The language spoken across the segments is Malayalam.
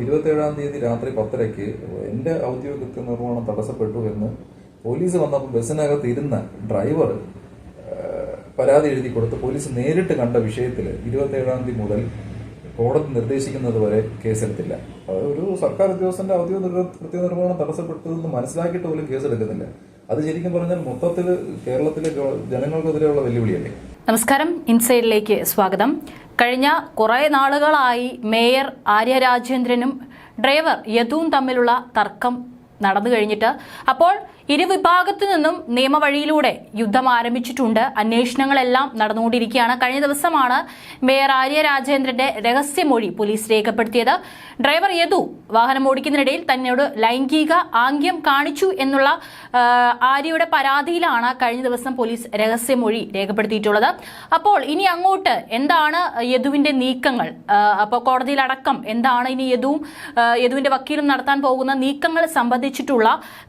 ഇരുപത്തേഴാം തീയതി രാത്രി പത്തരയ്ക്ക് എന്റെ ഔദ്യോഗിക നിർവഹണം തടസ്സപ്പെട്ടു എന്ന് പോലീസ് വന്നപ്പോൾ ബസ്സിനകത്ത് ഇരുന്ന ഡ്രൈവർ പരാതി എഴുതി കൊടുത്ത് പോലീസ് നേരിട്ട് കണ്ട വിഷയത്തിൽ ഇരുപത്തേഴാം തീയതി മുതൽ കോടതി നിർദ്ദേശിക്കുന്നത് വരെ കേസെടുത്തില്ല. ഒരു സർക്കാർ ഉദ്യോഗസ്ഥന്റെ ഔദ്യോഗിക നിർവ- കൃത്യനിർവഹണം തടസ്സപ്പെട്ടു എന്ന് മനസ്സിലാക്കിയിട്ട് പോലും കേസെടുക്കുന്നില്ല. അത് ശരിക്കും പറഞ്ഞാൽ മൊത്തത്തിൽ കേരളത്തിലെ ജനങ്ങൾക്കെതിരെയുള്ള വെല്ലുവിളിയല്ലേ? നമസ്കാരം. ഇൻസൈഡിലേക്ക് സ്വാഗതം. കഴിഞ്ഞ കുറേ നാളുകളായി മേയർ ആര്യ രാജേന്ദ്രനും ഡ്രൈവർ യദുവും തമ്മിലുള്ള തർക്കം നടന്നു കഴിഞ്ഞിട്ട് അപ്പോൾ ഇരുവിഭാഗത്തു നിന്നും നിയമവഴിയിലൂടെ യുദ്ധം ആരംഭിച്ചിട്ടുണ്ട്. അന്വേഷണങ്ങളെല്ലാം നടന്നുകൊണ്ടിരിക്കുകയാണ്. കഴിഞ്ഞ ദിവസമാണ് മേയർ ആര്യ രാജേന്ദ്രന്റെ രഹസ്യമൊഴി പോലീസ് രേഖപ്പെടുത്തിയത്. ഡ്രൈവർ യദു വാഹനം ഓടിക്കുന്നതിനിടയിൽ തന്നോട് ലൈംഗിക ആംഗ്യം കാണിച്ചു എന്നുള്ള ആര്യയുടെ പരാതിയിലാണ് കഴിഞ്ഞ ദിവസം പോലീസ് രഹസ്യമൊഴി രേഖപ്പെടുത്തിയിട്ടുള്ളത്. അപ്പോൾ ഇനി അങ്ങോട്ട് എന്താണ് യദുവിന്റെ നീക്കങ്ങൾ? അപ്പോൾ കോടതിയിലടക്കം എന്താണ് ഇനി യദുവും യദുവിന്റെ വക്കീലും നടത്താൻ പോകുന്ന നീക്കങ്ങൾ സംബന്ധിച്ചിട്ടുള്ള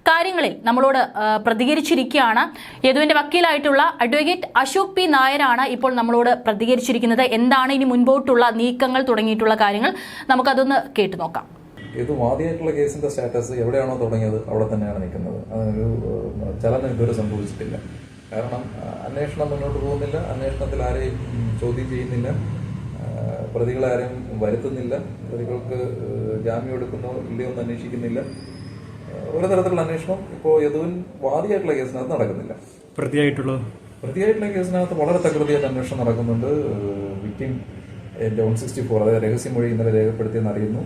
കാര്യങ്ങളിൽ നമ്മളോട് പ്രതികരിച്ചിരിക്കുകയാണ്. യദുവിന്റെ വക്കീലായിട്ടുള്ള അഡ്വക്കേറ്റ് അശോക് പി നായരാണ് ഇപ്പോൾ നമ്മളോട് പ്രതികരിച്ചിരിക്കുന്നത്. എന്താണ് ഇനി മുൻപോട്ടുള്ള നീക്കങ്ങൾ തുടങ്ങിയിട്ടുള്ള കാര്യങ്ങൾ നമുക്കതൊന്ന് കേട്ടു നോക്കാം. ഇത് വാദിയായിട്ടുള്ള കേസിന്റെ സ്റ്റാറ്റസ് എവിടെയാണോ തുടങ്ങിയത് അവിടെ തന്നെയാണ് നിൽക്കുന്നത്. അതിനൊരു ഏഹ്, ചലനം ഇതുവരെ സംഭവിച്ചിട്ടില്ല. കാരണം അന്വേഷണം മുന്നോട്ട് പോകുന്നില്ല. അന്വേഷണത്തിൽ ആരെയും ചോദ്യം ചെയ്യുന്നില്ല. പ്രതികളാരെയും പ്രതികളെ വരുത്തുന്നില്ല. പ്രതികൾക്ക് ജാമ്യം എടുക്കുന്നോ ഇല്ലയോ എന്ന് അന്വേഷിക്കുന്നില്ല. ഒരു തരത്തിലുള്ള അന്വേഷണം ഇപ്പോ യദുവിൻ വാദിയായിട്ടുള്ള കേസിനകത്ത് നടക്കുന്നില്ല. പ്രതിയായിട്ടുള്ള പ്രതിയായിട്ടുള്ള കേസിനകത്ത് വളരെ തകൃതിയായിട്ട് അന്വേഷണം നടക്കുന്നുണ്ട്. വിക്ടിം എന്റെ വൺ സിക്സ്റ്റി ഫോർ അതായത് രഹസ്യമൊഴി ഇന്നലെ രേഖപ്പെടുത്തിയെന്ന് അറിയുന്നു.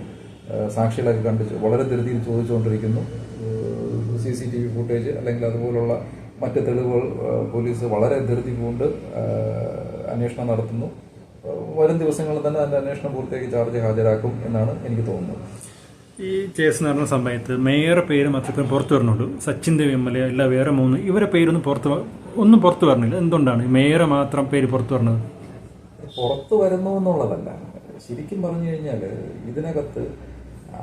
സാക്ഷികളൊക്കെ കണ്ട് വളരെ ധൃതിയിൽ ചോദിച്ചുകൊണ്ടിരിക്കുന്നു. C C T V footage അല്ലെങ്കിൽ അതുപോലുള്ള മറ്റ് തെളിവുകൾ പോലീസ് വളരെ ധൃതി കൊണ്ട് അന്വേഷണം നടത്തുന്നു. വരും ദിവസങ്ങളിൽ തന്നെ അതിന്റെ അന്വേഷണം പൂർത്തിയാക്കി ചാർജ് ഹാജരാക്കും എന്നാണ് എനിക്ക് തോന്നുന്നത്. ഈ കേസ് നടന്ന സമയത്ത് മേയറുടെ പേര് മാത്രമേ പുറത്തു വരണുള്ളൂ സച്ചിൻ ദേവ് എം അല്ല വേറെ മൂന്ന്. ഇവരെ പേരൊന്നും പുറത്ത് ഒന്നും പുറത്തു വരണില്ല. എന്തുകൊണ്ടാണ്? മേയറെ മാത്രം പേര് പുറത്തു പറഞ്ഞത് പുറത്തു വരുന്നു എന്നുള്ളതല്ല. ശരിക്കും പറഞ്ഞു കഴിഞ്ഞാൽ ഇതിനകത്ത്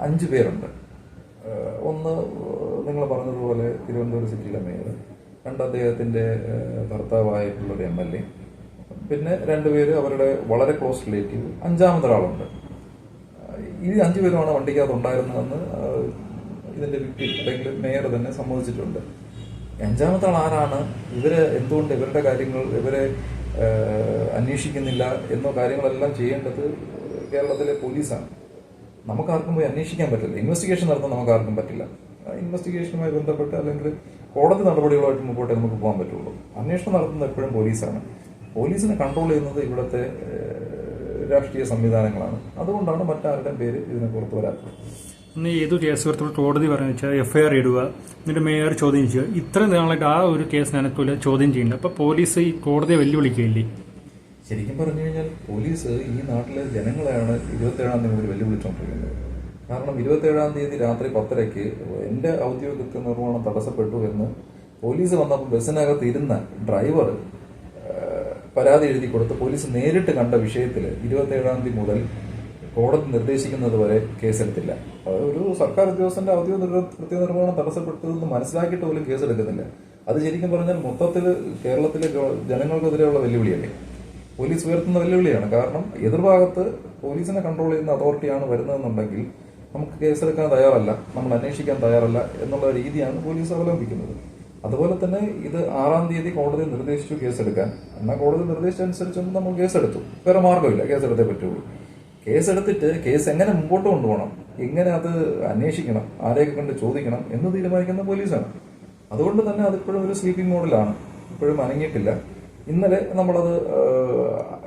അഞ്ച് പേരുണ്ട്. ഒന്ന് നിങ്ങൾ പറഞ്ഞതുപോലെ തിരുവനന്തപുരം സിറ്റിയിലെ മേയർ രണ്ട് അദ്ദേഹത്തിന്റെ ഭർത്താവായിട്ടുള്ളൊരു എം എൽ എ പിന്നെ രണ്ടുപേര് അവരുടെ വളരെ ക്ലോസ് റിലേറ്റീവ് അഞ്ചാമതൊരാളുണ്ട്. ഈ അഞ്ചു പേരുമാണ് വണ്ടിക്കകത്ത് ഉണ്ടായിരുന്നതെന്ന് ഇതിന്റെ വ്യക്തി അല്ലെങ്കിൽ മേയർ തന്നെ സമ്മതിച്ചിട്ടുണ്ട്. അഞ്ചാമത്തെ ആൾ ആരാണ് ഇവർ എന്തുകൊണ്ട് ഇവരുടെ കാര്യങ്ങൾ ഇവരെ അന്വേഷിക്കുന്നില്ല എന്നോ കാര്യങ്ങളെല്ലാം ചെയ്യേണ്ടത് കേരളത്തിലെ പോലീസാണ്. നമുക്ക് ആർക്കും പോയി അന്വേഷിക്കാൻ പറ്റില്ല. ഇൻവെസ്റ്റിഗേഷൻ നടത്താൻ നമുക്ക് ആർക്കും പറ്റില്ല ഇൻവെസ്റ്റിഗേഷനുമായി ബന്ധപ്പെട്ട് അല്ലെങ്കിൽ കോടതി നടപടികളുമായിട്ട് മുമ്പോട്ടേ നമുക്ക് പോകാൻ പറ്റുള്ളൂ. അന്വേഷണം നടത്തുന്നത് എപ്പോഴും പോലീസാണ്. പോലീസിനെ കൺട്രോൾ ചെയ്യുന്നത് ഇവിടുത്തെ രാഷ്ട്രീയ സംവിധാനങ്ങളാണ്. അതുകൊണ്ടാണ് മറ്റാരുടെയും പേര് ഇതിനെ പുറത്തു വരാത്തത്. ഏത് കേസ് കൊടുത്തപ്പോൾ കോടതി പറഞ്ഞു വെച്ചാൽ എഫ്ഐആർ ഇടുക എന്നിട്ട് മേയർ ചോദ്യം ചെയ്യുക. ഇത്ര നാളായിട്ട് ആ ഒരു കേസ് നനത്തില്ല ചോദ്യം ചെയ്യുന്നത് അപ്പൊ പോലീസ് ഈ കോടതിയെ വെല്ലുവിളിക്കുകയില്ലേ? ശരിക്കും പറഞ്ഞു കഴിഞ്ഞാൽ പോലീസ് ഈ നാട്ടിലെ ജനങ്ങളെയാണ് ഇരുപത്തേഴാം തീയതി മുതൽ വെല്ലുവിളിച്ചുകൊണ്ടിരിക്കുന്നത്. കാരണം ഇരുപത്തേഴാം തീയതി രാത്രി പത്തരയ്ക്ക് എന്റെ ഔദ്യോഗിക നിർവഹണം തടസ്സപ്പെട്ടു എന്ന് പോലീസ് വന്നപ്പോൾ ബസ്സിനകത്ത് ഇരുന്ന ഡ്രൈവർ പരാതി എഴുതി കൊടുത്ത് പോലീസ് നേരിട്ട് കണ്ട വിഷയത്തിൽ ഇരുപത്തേഴാം തീയതി മുതൽ കോടതി നിർദ്ദേശിക്കുന്നത് വരെ കേസെടുത്തില്ല. ഒരു സർക്കാർ ഉദ്യോഗസ്ഥന്റെ ഔദ്യോഗിക കൃത്യ കൃത്യനിർവഹണം തടസ്സപ്പെട്ടു എന്ന് മനസ്സിലാക്കിയിട്ട് പോലും കേസെടുക്കുന്നില്ല. അത് ശരിക്കും പറഞ്ഞാൽ മൊത്തത്തിൽ കേരളത്തിലെ ജനങ്ങൾക്കെതിരെയുള്ള വെല്ലുവിളിയല്ലേ? പോലീസ് ഉയർത്തുന്ന വെല്ലുവിളിയാണ്. കാരണം എതിർഭാഗത്ത് പോലീസിനെ കൺട്രോൾ ചെയ്യുന്ന അതോറിറ്റിയാണ് വരുന്നതെന്നുണ്ടെങ്കിൽ നമുക്ക് കേസെടുക്കാൻ തയ്യാറല്ല നമ്മൾ അന്വേഷിക്കാൻ തയ്യാറല്ല എന്നുള്ള രീതിയാണ് പോലീസ് അവലംബിക്കുന്നത്. അതുപോലെ തന്നെ ഇത് ആറാം തീയതി കോടതി നിർദ്ദേശിച്ചു കേസെടുക്കാൻ. എന്നാൽ കോടതി നിർദ്ദേശിച്ചനുസരിച്ചൊന്നും നമ്മൾ കേസെടുത്തു. വേറെ മാർഗമില്ല കേസെടുത്തേ പറ്റുള്ളൂ. കേസെടുത്തിട്ട് കേസ് എങ്ങനെ മുമ്പോട്ട് കൊണ്ടുപോകണം? എങ്ങനെ അത് അന്വേഷിക്കണം? ആരെയൊക്കെ കണ്ട് ചോദിക്കണം എന്ന് തീരുമാനിക്കുന്ന പോലീസാണ്. അതുകൊണ്ട് തന്നെ അതിപ്പോഴും ഒരു സ്ലീപ്പിംഗ് മോഡിലാണ്. ഇപ്പോഴും അനങ്ങിയിട്ടില്ല. ഇന്നലെ നമ്മളത്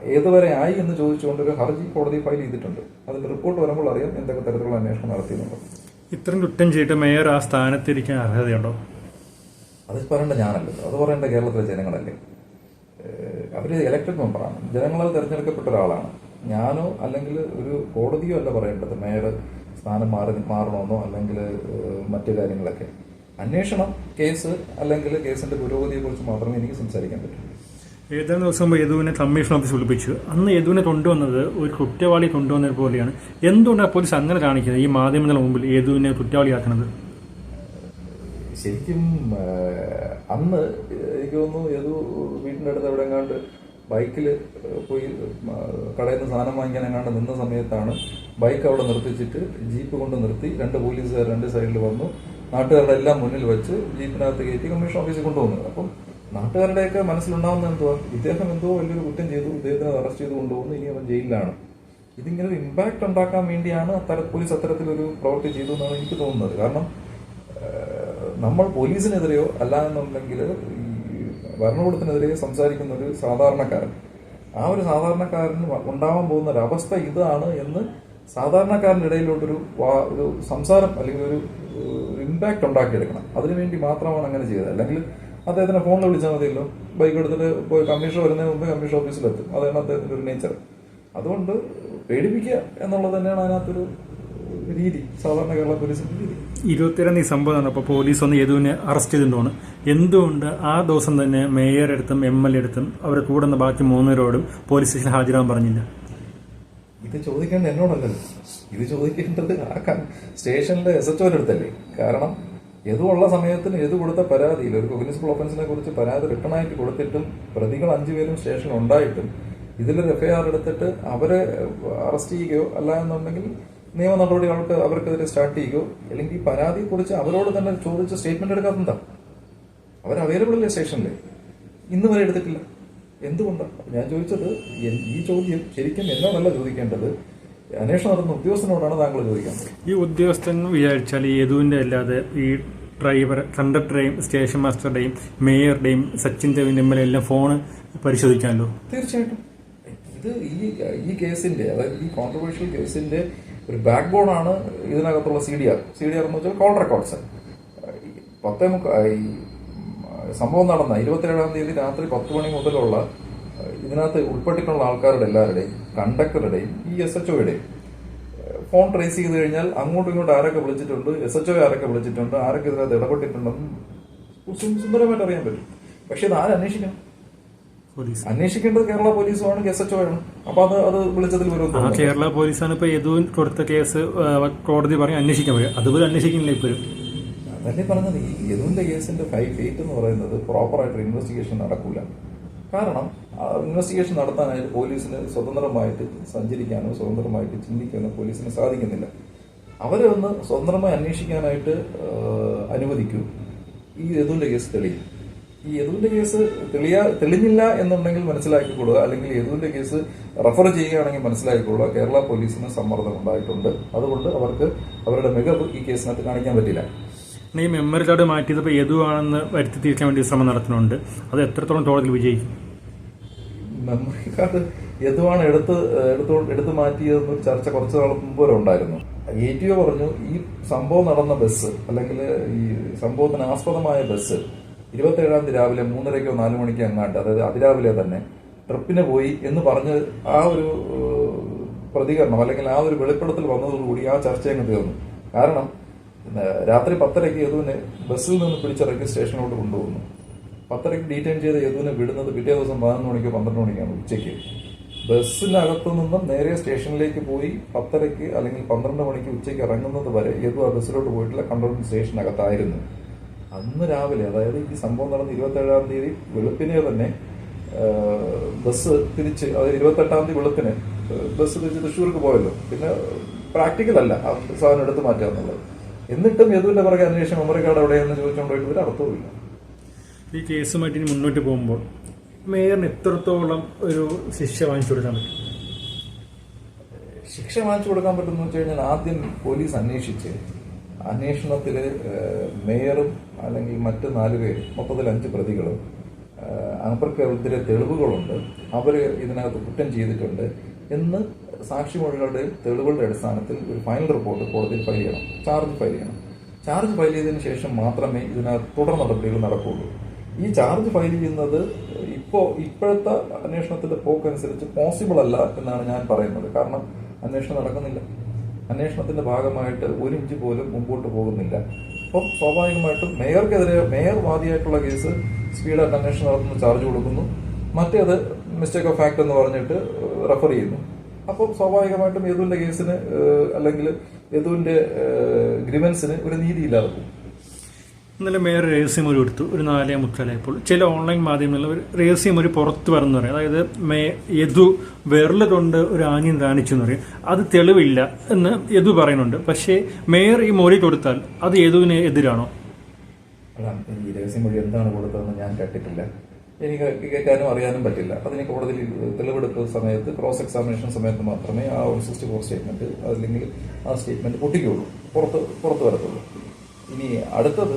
ഏതുവരെ ആയി എന്ന് ചോദിച്ചുകൊണ്ട് ഒരു ഹർജി കോടതി ഫയൽ ചെയ്തിട്ടുണ്ട്. അതിന്റെ റിപ്പോർട്ട് വരുമ്പോൾ അറിയാം എന്തൊക്കെ തരത്തിലുള്ള അന്വേഷണം നടത്തിയിട്ടുണ്ട്. ഇത്രയും കുറ്റം ചെയ്തിട്ട് മേയർ ആ സ്ഥാനത്തിരിക്കാൻ അർഹതയുണ്ടോ? അത് പറയേണ്ട ഞാനല്ലല്ലോ. അത് പറയേണ്ട കേരളത്തിലെ ജനങ്ങളല്ലേ? അവർ ഇലക്ടഡ് മെമ്പറാണ് ജനങ്ങളാൽ തിരഞ്ഞെടുക്കപ്പെട്ട ഒരാളാണ്. ഞാനോ അല്ലെങ്കിൽ ഒരു കോടതിയോ അല്ല പറയേണ്ടത്. മേയർ സ്ഥാനം മാറി മാറണമെന്നോ അല്ലെങ്കിൽ മറ്റു കാര്യങ്ങളൊക്കെ. അന്വേഷണം കേസ് അല്ലെങ്കിൽ കേസിന്റെ പുരോഗതിയെ കുറിച്ച് മാത്രമേ എനിക്ക് സംസാരിക്കാൻ പറ്റൂ. ഏതാനും ദിവസം മുമ്പ് യദുവിനെ കമ്മീഷൻ ഓഫീസ് വിളിപ്പിച്ചു. അന്ന് യദുവിനെ കൊണ്ടുവന്നത് ഒരു കുറ്റവാളി കൊണ്ടുവന്നത് പോലെയാണ്. എന്തുകൊണ്ടാണ് പോലീസ് അങ്ങനെ കാണിക്കുന്നത്? ഈ മാധ്യമങ്ങളുടെ മുമ്പിൽ യദുവിനെ കുറ്റവാളിയാക്കുന്നത്? ശരിക്കും അന്ന് എനിക്ക് തോന്നുന്നു ഏതോ വീടിന്റെ അടുത്ത് എവിടെ എങ്ങാണ്ട് ബൈക്കിൽ പോയി കടയിൽ നിന്ന് സാധനം വാങ്ങിക്കാൻ എങ്ങാണ്ട് നിന്ന സമയത്താണ് ബൈക്ക് അവിടെ നിർത്തിച്ചിട്ട് ജീപ്പ് കൊണ്ട് നിർത്തി രണ്ട് പോലീസുകാർ രണ്ട് സൈഡിൽ വന്നു. നാട്ടുകാരുടെ എല്ലാം മുന്നിൽ വെച്ച് ജീപ്പിനകത്ത് കയറ്റി കമ്മീഷൻ ഓഫീസിൽ കൊണ്ടുവന്നു. അപ്പം നാട്ടുകാരുടെയൊക്കെ മനസ്സിലുണ്ടാവുന്ന എന്തുവാ? ഇദ്ദേഹം എന്തോ വലിയൊരു കുറ്റം ചെയ്തു ഇദ്ദേഹത്തിനെ അറസ്റ്റ് ചെയ്ത് കൊണ്ടുപോകുന്നു ഇനി അവൻ ജയിലിലാണ്. ഇതിങ്ങനെ ഒരു ഇമ്പാക്ട് ഉണ്ടാക്കാൻ വേണ്ടിയാണ് അത്തര പോലീസ് അത്തരത്തിലൊരു പ്രവൃത്തി ചെയ്തു എന്നാണ് എനിക്ക് തോന്നുന്നത്. കാരണം നമ്മൾ പോലീസിനെതിരെയോ അല്ല എന്നുണ്ടെങ്കിൽ ഈ ഭരണകൂടത്തിനെതിരെയോ സംസാരിക്കുന്ന ഒരു സാധാരണക്കാരൻ. ആ ഒരു സാധാരണക്കാരന് ഉണ്ടാവാൻ പോകുന്ന ഒരു അവസ്ഥ ഇതാണ് എന്ന് സാധാരണക്കാരന്റെ ഇടയിലോട്ടൊരു ഒരു സംസാരം അല്ലെങ്കിൽ ഒരു ഇമ്പാക്റ്റ് ഉണ്ടാക്കിയെടുക്കണം. അതിനുവേണ്ടി മാത്രമാണ് അങ്ങനെ ചെയ്തത്. അല്ലെങ്കിൽ അദ്ദേഹത്തിനെ ഫോണിൽ വിളിച്ചാൽ മതിയല്ലോ. ബൈക്ക് എടുത്തിട്ട് പോയി കമ്മീഷൻ വരുന്നതിന് മുമ്പ് കമ്മീഷൻ ഓഫീസിലെത്തും. അതാണ് അദ്ദേഹത്തിന്റെ ഒരു നേച്ചർ അതുകൊണ്ട് പേടിപ്പിക്കുക എന്നുള്ളത് തന്നെയാണ് അതിനകത്തൊരു രീതി. സാധാരണ കേരള പോലീസിന്റെ രീതി. ഇരുപത്തിരണ്ട് സംഭവം നടന്നപ്പോൾ പോലീസ് ഒന്ന് യദുവിനെ അറസ്റ്റ് ചെയ്തിട്ടുണ്ടാണ്. എന്തുകൊണ്ട് ആ ദിവസം തന്നെ മേയർ എടുത്തും എം എൽ എ എടുത്തും അവരെ കൂടെ നിന്ന് ബാക്കി മൂന്നുപേരോടും പോലീസ് സ്റ്റേഷനിൽ ഹാജരാകാൻ പറഞ്ഞില്ല? ഇത് ചോദിക്കേണ്ട എന്നോടല്ലല്ലോ ഇത് ചോദിക്കേണ്ടത് ആ സ്റ്റേഷനിലെ എസ് എച്ച് അടുത്തല്ലേ? കാരണം എതുള്ള സമയത്തിന് എതു കൊടുത്ത പരാതിയിൽ ഒരു മുനിസിപ്പൽ ഒഫൻസിനെ കുറിച്ച് പരാതി റിട്ടേൺ ആയിട്ട് കൊടുത്തിട്ടും പ്രതികൾ അഞ്ചുപേരും സ്റ്റേഷനിൽ ഉണ്ടായിട്ടും ഇതിലൊരു എഫ്ഐആർ എടുത്തിട്ട് അവരെ അറസ്റ്റ് ചെയ്യുകയോ അല്ല എന്നുണ്ടെങ്കിൽ നിയമ നടപടികൾക്ക് അവർക്കെതിരെ സ്റ്റാർട്ട് ചെയ്യുകയോ അല്ലെങ്കിൽ ഈ പരാതിയെ കുറിച്ച് അവരോട് തന്നെ ചോദിച്ച് സ്റ്റേറ്റ്മെന്റ് എടുക്കാത്തതാ അവർ അവൈലബിൾ അല്ലേ സ്റ്റേഷനിൽ ഇന്ന് വരെ എടുത്തിട്ടില്ല. എന്തുകൊണ്ടാണ് ഞാൻ ചോദിച്ചത് ഈ ചോദ്യം ശരിക്കും എന്നോടല്ല ചോദിക്കേണ്ടത് അന്വേഷണം നടന്ന ഉദ്യോഗസ്ഥനോടാണ് താങ്കൾ ചോദിക്കുന്നത് ഈ ഉദ്യോഗസ്ഥൻ വിചാരിച്ചാൽ ഈ അല്ലാതെ ഈ ഡ്രൈവർ കണ്ടക്ടറുടെയും സ്റ്റേഷൻ മാസ്റ്ററുടെയും മേയറുടെയും സച്ചിൻ ദേവിന്റെ എം എൽ എല്ലാം ഫോൺ പരിശോധിക്കാമല്ലോ? തീർച്ചയായിട്ടും. ഇത് ഈ ഈ കേസിന്റെ അതായത് ഈ കോൺട്രവേഴ്ഷ്യൽ കേസിന്റെ ഒരു ബാക്ക് ആണ് ഇതിനകത്തുള്ള C D R C D R എന്ന് വെച്ചാൽ കോൾ റെക്കോർഡ്സ് പത്തേ മുക്ക ഈ സംഭവം നടന്ന ഇരുപത്തിയേഴാം തീയതി രാത്രി പത്ത് മണി മുതലുള്ള ഇതിനകത്ത് ഉൾപ്പെട്ടിട്ടുള്ള ആൾക്കാരുടെ എല്ലാവരുടെയും കണ്ടക്ടറുടെയും ഈ എസ് എച്ച് ഒയുടെയും ഫോൺ ട്രേസ് ചെയ്ത് കഴിഞ്ഞാൽ അങ്ങോട്ടും ഇങ്ങോട്ടും ആരൊക്കെ വിളിച്ചിട്ടുണ്ട് എസ് എച്ച് ഒ ആരൊക്കെ വിളിച്ചിട്ടുണ്ട് ആരൊക്കെ ഇതിനകത്ത് ഇടപെട്ടിട്ടുണ്ടെന്ന് സുന്ദരമായിട്ട് അറിയാൻ പറ്റും. പക്ഷെ ഇത് ആരന്വേഷിക്കണം പോലീസ്. അന്വേഷിക്കേണ്ടത് കേരള പോലീസുമാണ് കേസ് എച്ച് ആണ് അപ്പൊ അത് അത് വിളിച്ചതിൽ വരും ആ കേരള പോലീസാണ് ഇപ്പൊ യദുവിൻ കൊടുത്ത കേസ് ആ, കോടതി പറഞ്ഞ് അന്വേഷിക്കാൻ പറ്റും അതുപോലെ അന്വേഷിക്കുന്നില്ല ഇപ്പോഴും. അതല്ലേ പറഞ്ഞത്? ഈ യദുവിന്റെ കേസിന്റെ ഫൈവ് ഫേറ്റ് എന്ന് പറയുന്നത് പ്രോപ്പറായിട്ട് ഇൻവെസ്റ്റിഗേഷൻ നടക്കൂല. കാരണം ഇൻവെസ്റ്റിഗേഷൻ നടത്താനായിട്ട് പോലീസിന് സ്വതന്ത്രമായിട്ട് സഞ്ചരിക്കാനോ സ്വതന്ത്രമായിട്ട് ചിന്തിക്കാനോ പോലീസിന് സാധിക്കുന്നില്ല. അവരെ ഒന്ന് സ്വതന്ത്രമായി അന്വേഷിക്കാനായിട്ട് ആ, അനുവദിക്കൂ. ഈ യദുവിന്റെ കേസ് തെളിയും? ഈ യദുവിന്റെ കേസ് തെളിയാ തെളിഞ്ഞില്ല എന്നുണ്ടെങ്കിൽ മനസ്സിലാക്കിക്കൊള്ളുക. അല്ലെങ്കിൽ യദുവിന്റെ കേസ് റഫർ ചെയ്യുകയാണെങ്കിൽ മനസ്സിലാക്കിക്കൊള്ളുക. കേരള പോലീസിന് സമ്മർദ്ദം ഉണ്ടായിട്ടുണ്ട്. അതുകൊണ്ട് അവർക്ക് അവരുടെ മികവ് ഈ കേസിനകത്ത് കാണിക്കാൻ പറ്റില്ല. ഈ മെമ്മറി കാർഡ് മാറ്റിയതിപ്പോൾ യദുവാണെന്ന് വരുത്തി തീർക്കാൻ വേണ്ടി ശ്രമം നടത്തുന്നുണ്ട്. അത് എത്രത്തോളം കോടതിയിൽ വിജയിക്കും? മെമ്മറി കാർഡ് യദുവാണ് എടുത്ത് എടുത്തു എടുത്തു മാറ്റിയതെന്നൊരു ചർച്ച കുറച്ച് നാൾ മുമ്പ് വരെ ഉണ്ടായിരുന്നു. എ ടി ഒ പറഞ്ഞു ഈ സംഭവം നടന്ന ബസ് അല്ലെങ്കിൽ ഈ സംഭവത്തിന് ആസ്പദമായ ബസ് ഇരുപത്തേഴാം തീയതി രാവിലെ മൂന്നരയ്ക്കോ നാലു മണിക്കോ എങ്ങാണ്ട് അതായത് അതിരാവിലെ തന്നെ ട്രിപ്പിന് പോയി എന്ന് പറഞ്ഞ് ആ ഒരു പ്രതികരണം അല്ലെങ്കിൽ ആ ഒരു വെളിപ്പെടുത്തൽ വന്നതോടുകൂടി ആ ചർച്ച അങ്ങ് തീർന്നു. കാരണം രാത്രി പത്തരയ്ക്ക് യദുവിനെ ബസ്സിൽ നിന്ന് പിടിച്ചിറക്കി സ്റ്റേഷനിലോട്ട് കൊണ്ടുപോകുന്നു പത്തരയ്ക്ക് ഡീറ്റെയിൻ ചെയ്ത യദുവിനെ വിടുന്നത് പിറ്റേ ദിവസം പതിനൊന്ന് മണിക്കോ പന്ത്രണ്ട് മണിക്കാണ് ഉച്ചയ്ക്ക്. ബസ്സിനകത്തു നിന്നും നേരെ സ്റ്റേഷനിലേക്ക് പോയി പത്തരയ്ക്ക് അല്ലെങ്കിൽ പന്ത്രണ്ട് മണിക്ക് ഉച്ചയ്ക്ക് ഇറങ്ങുന്നത് വരെ യദു ആ ബസ്സിലോട്ട് പോയിട്ടില്ല കൺട്രോൾ സ്റ്റേഷനകത്തായിരുന്നു. അന്ന് രാവിലെ അതായത് ഈ സംഭവം നടന്ന ഇരുപത്തേഴാം തീയതി വെളുപ്പിനെ തന്നെ ബസ് തിരിച്ച് അതായത് ഇരുപത്തെട്ടാം തീയതി വെളുപ്പിന് ബസ് തിരിച്ച് തൃശ്ശൂർക്ക് പോയല്ലോ. പിന്നെ പ്രാക്ടിക്കൽ അല്ല ആ സാധനം എടുത്ത് മാറ്റുക എന്നുള്ളത്. എന്നിട്ടും യദുവിന്റെ പുറകെ അന്വേഷണം മെമ്മറി കാർഡ് എവിടെയെന്ന് ചോദിച്ചുകൊണ്ടുപോയിട്ട് ഒരു അർത്ഥവുമില്ല ഈ കേസുമായിട്ട് ഇനി മുന്നോട്ട് പോകുമ്പോൾ മേയറിന് എത്രത്തോളം ഒരു ശിക്ഷ വാങ്ങിച്ചു കൊടുക്കാൻ പറ്റും? ശിക്ഷ വാങ്ങിച്ചു കൊടുക്കാൻ പറ്റുമെന്ന് വെച്ച് കഴിഞ്ഞാൽ ആദ്യം പോലീസ് അന്വേഷിച്ച് അന്വേഷണത്തിൽ മേയറും അല്ലെങ്കിൽ മറ്റ് നാല് പേരും മൊത്തത്തിൽ അഞ്ച് പ്രതികളും അവർക്കെതിരെ തെളിവുകളുണ്ട്. അവർ ഇതിനകത്ത് കുറ്റം ചെയ്തിട്ടുണ്ട് എന്ന് സാക്ഷിമൊഴികളുടെ തെളിവുകളുടെ അടിസ്ഥാനത്തിൽ ഒരു ഫൈനൽ റിപ്പോർട്ട് കോടതിയിൽ ഫയൽ ചെയ്യണം. ചാർജ് ഫയൽ ചെയ്യണം. ചാർജ് ഫയൽ ചെയ്തതിന് ശേഷം മാത്രമേ ഇതിനകത്ത് തുടർ നടപടികൾ നടക്കുകയുള്ളൂ. ഈ ചാർജ് ഫയൽ ചെയ്യുന്നത് ഇപ്പോൾ ഇപ്പോഴത്തെ അന്വേഷണത്തിന്റെ പോക്കനുസരിച്ച് പോസിബിൾ അല്ല എന്നാണ് ഞാൻ പറയുന്നത്. കാരണം അന്വേഷണം നടക്കുന്നില്ല. അന്വേഷണത്തിന്റെ ഭാഗമായിട്ട് ഒരു ഇഞ്ച് പോലും മുമ്പോട്ട് പോകുന്നില്ല. അപ്പം സ്വാഭാവികമായിട്ടും മേയർക്കെതിരെ മേയർ വാദിയായിട്ടുള്ള കേസ് സ്പീഡായിട്ട് അന്വേഷണം നടത്തുന്നു ചാർജ് കൊടുക്കുന്നു. മറ്റേത് മിസ്റ്റേക്ക് ഓഫ് ഫാക്ട് എന്ന് പറഞ്ഞിട്ട് റെഫർ ചെയ്യുന്നു. അപ്പോൾ സ്വാഭാവികമായിട്ടും യദുവിന്റെ കേസിന് അല്ലെങ്കിൽ യദുവിന്റെ ഗ്രിവൻസിന് ഒരു നീതി ഇല്ലാതെ പോകും. ഇന്നലെ മേയർ രഹസ്യം ഒരു എടുത്തു ഒരു നാലേ മുക്കാലായപ്പോൾ. ചില ഓൺലൈൻ മാധ്യമങ്ങളിൽ ഒരു രഹസ്യം ഒരു പുറത്ത് പറഞ്ഞു പറയും. അതായത് മേ യദു വിരൽ കൊണ്ട് ഒരു ആഞ്ഞും കാണിച്ചു എന്ന് പറയും. അത് തെളിവില്ല എന്ന് യദു പറയുന്നുണ്ട്. പക്ഷേ മേയർ ഈ മൊഴി കൊടുത്താൽ അത് യദുവിന് എതിരാണോ? ഈ രഹസ്യം മൊഴി എന്താണ് കൊടുത്തതെന്ന് ഞാൻ കേട്ടിട്ടില്ല. എനിക്ക് കേൾക്കാനും അറിയാനും പറ്റില്ല. അതിന് കോടതിയിൽ തെളിവെടുപ്പ് സമയത്ത് ക്രോസ് എക്സാമിനേഷൻ സമയത്ത് മാത്രമേ ആ ഒരു സിക്സ്റ്റി ഫോർ സ്റ്റേറ്റ്മെന്റ് അല്ലെങ്കിൽ ആ സ്റ്റേറ്റ്മെന്റ് പൊട്ടിക്കുള്ളൂ പുറത്ത് പുറത്ത് വരത്തുള്ളൂ. ഇനി അടുത്തത്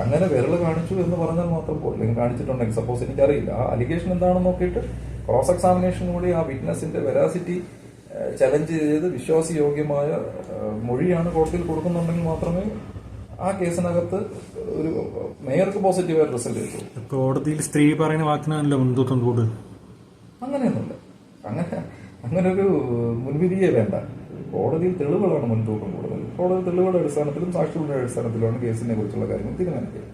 അങ്ങനെ വിരൽ കാണിച്ചു എന്ന് പറഞ്ഞാൽ മാത്രം പോലും കാണിച്ചിട്ടുണ്ടെങ്കിൽ സപ്പോസ് എനിക്കറിയില്ല. ആ അലിഗേഷൻ എന്താണെന്ന് നോക്കിയിട്ട് ക്രോസ് എക്സാമിനേഷൻ കൂടി ആ വിറ്റ്നസിന്റെ വെരാസിറ്റി ചലഞ്ച് ചെയ്ത് വിശ്വാസയോഗ്യമായ യോഗ്യമായ മൊഴിയാണ് കോടതിയിൽ കൊടുക്കുന്നുണ്ടെങ്കിൽ മാത്രമേ ആ കേസിനകത്ത് ഒരു മേയർക്ക് പോസിറ്റീവായ റിസൾട്ട് കിട്ടും. കോടതിയിൽ സ്ത്രീ പറയുന്ന വാക്കിനാണല്ലോ മുൻതൂക്കം കൂടുതൽ അങ്ങനെയൊന്നുമില്ല. അങ്ങനെ അങ്ങനെ ഒരു മുൻവിധിയെ വേണ്ട. കോടതിയിൽ തെളിവുകളാണ് മുൻതൂക്കം കൂടുതൽ കോടതി തെളിവുകളുടെ അടിസ്ഥാനത്തിലും സാക്ഷികളുടെ അടിസ്ഥാനത്തിലുമാണ് കേസിനെ കുറിച്ചുള്ള കാര്യങ്ങൾ തീരുമാനിക്കുക.